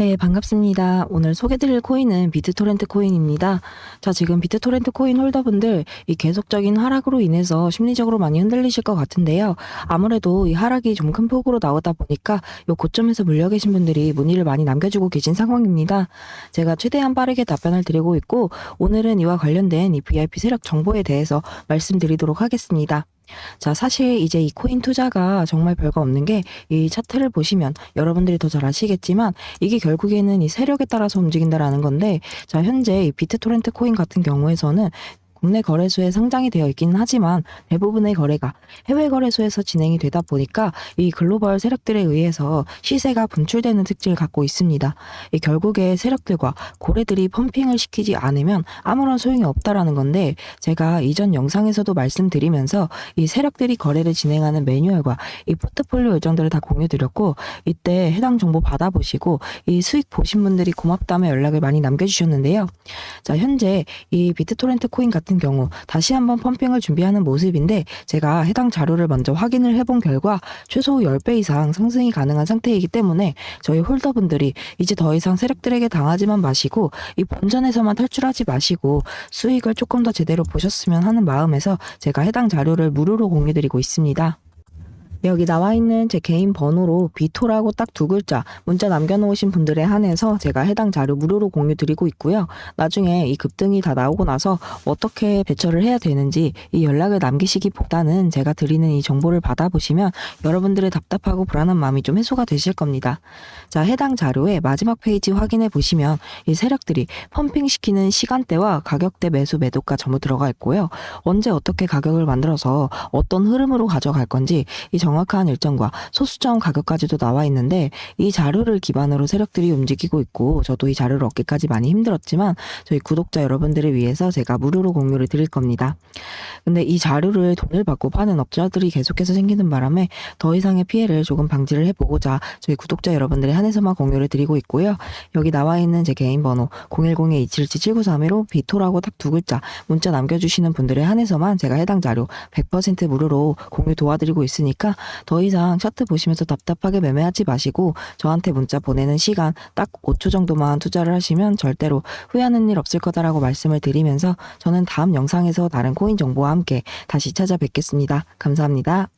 네, 반갑습니다. 오늘 소개드릴 코인은 비트토렌트 코인입니다. 자, 지금 비트토렌트 코인 홀더분들 이 계속적인 하락으로 인해서 심리적으로 많이 흔들리실 것 같은데요. 아무래도 이 하락이 좀 큰 폭으로 나오다 보니까 요 고점에서 물려 계신 분들이 문의를 많이 남겨주고 계신 상황입니다. 제가 최대한 빠르게 답변을 드리고 있고 오늘은 이와 관련된 이 VIP 세력 정보에 대해서 말씀드리도록 하겠습니다. 자, 사실 이제 이 코인 투자가 정말 별거 없는 게 이 차트를 보시면 여러분들이 더 잘 아시겠지만 이게 결국에는 이 세력에 따라서 움직인다라는 건데 자, 현재 이 비트토렌트 코인 같은 경우에서는 국내 거래소에 상장이 되어 있기는 하지만 대부분의 거래가 해외 거래소에서 진행이 되다 보니까 이 글로벌 세력들에 의해서 시세가 분출되는 특징을 갖고 있습니다. 이 결국에 세력들과 고래들이 펌핑을 시키지 않으면 아무런 소용이 없다라는 건데 제가 이전 영상에서도 말씀드리면서 이 세력들이 거래를 진행하는 매뉴얼과 이 포트폴리오 일정들을 다 공유드렸고 이때 해당 정보 받아보시고 이 수익 보신 분들이 고맙다며 연락을 많이 남겨주셨는데요. 자 현재 이 비트토렌트 코인 같은 경우 다시 한번 펌핑을 준비하는 모습인데 제가 해당 자료를 먼저 확인을 해본 결과 최소 10배 이상 상승이 가능한 상태이기 때문에 저희 홀더분들이 이제 더 이상 세력들에게 당하지만 마시고 이 본전에서만 탈출하지 마시고 수익을 조금 더 제대로 보셨으면 하는 마음에서 제가 해당 자료를 무료로 공유드리고 있습니다. 여기 나와 있는 제 개인 번호로 비토라고 딱 두 글자 문자 남겨놓으신 분들에 한해서 제가 해당 자료 무료로 공유 드리고 있고요. 나중에 이 급등이 다 나오고 나서 어떻게 배처를 해야 되는지 이 연락을 남기시기보다는 제가 드리는 이 정보를 받아보시면 여러분들의 답답하고 불안한 마음이 좀 해소가 되실 겁니다. 자, 해당 자료의 마지막 페이지 확인해 보시면 이 세력들이 펌핑 시키는 시간대와 가격대 매수 매도가 전부 들어가 있고요. 언제 어떻게 가격을 만들어서 어떤 흐름으로 가져갈 건지 이 정 확한 일정과 소수점 가격까지도 나와 있는데 이 자료를 기반으로 세력들이 움직이고 있고 저도 이 자료를 얻기까지 많이 힘들었지만 저희 구독자 여러분들을 위해서 제가 무료로 공유를 드릴 겁니다. 근데 이 자료를 돈을 받고 파는 업자들이 계속해서 생기는 바람에 더 이상의 피해를 조금 방지를 해보고자 저희 구독자 여러분들에 한해서만 공유를 드리고 있고요. 여기 나와 있는 제 개인 번호 010-2777-7931로 비토라고 딱 두 글자 문자 남겨주시는 분들에 한해서만 제가 해당 자료 100% 무료로 공유 도와드리고 있으니까 더 이상 차트 보시면서 답답하게 매매하지 마시고 저한테 문자 보내는 시간 딱 5초 정도만 투자를 하시면 절대로 후회하는 일 없을 거다라고 말씀을 드리면서 저는 다음 영상에서 다른 코인 정보와 함께 다시 찾아뵙겠습니다. 감사합니다.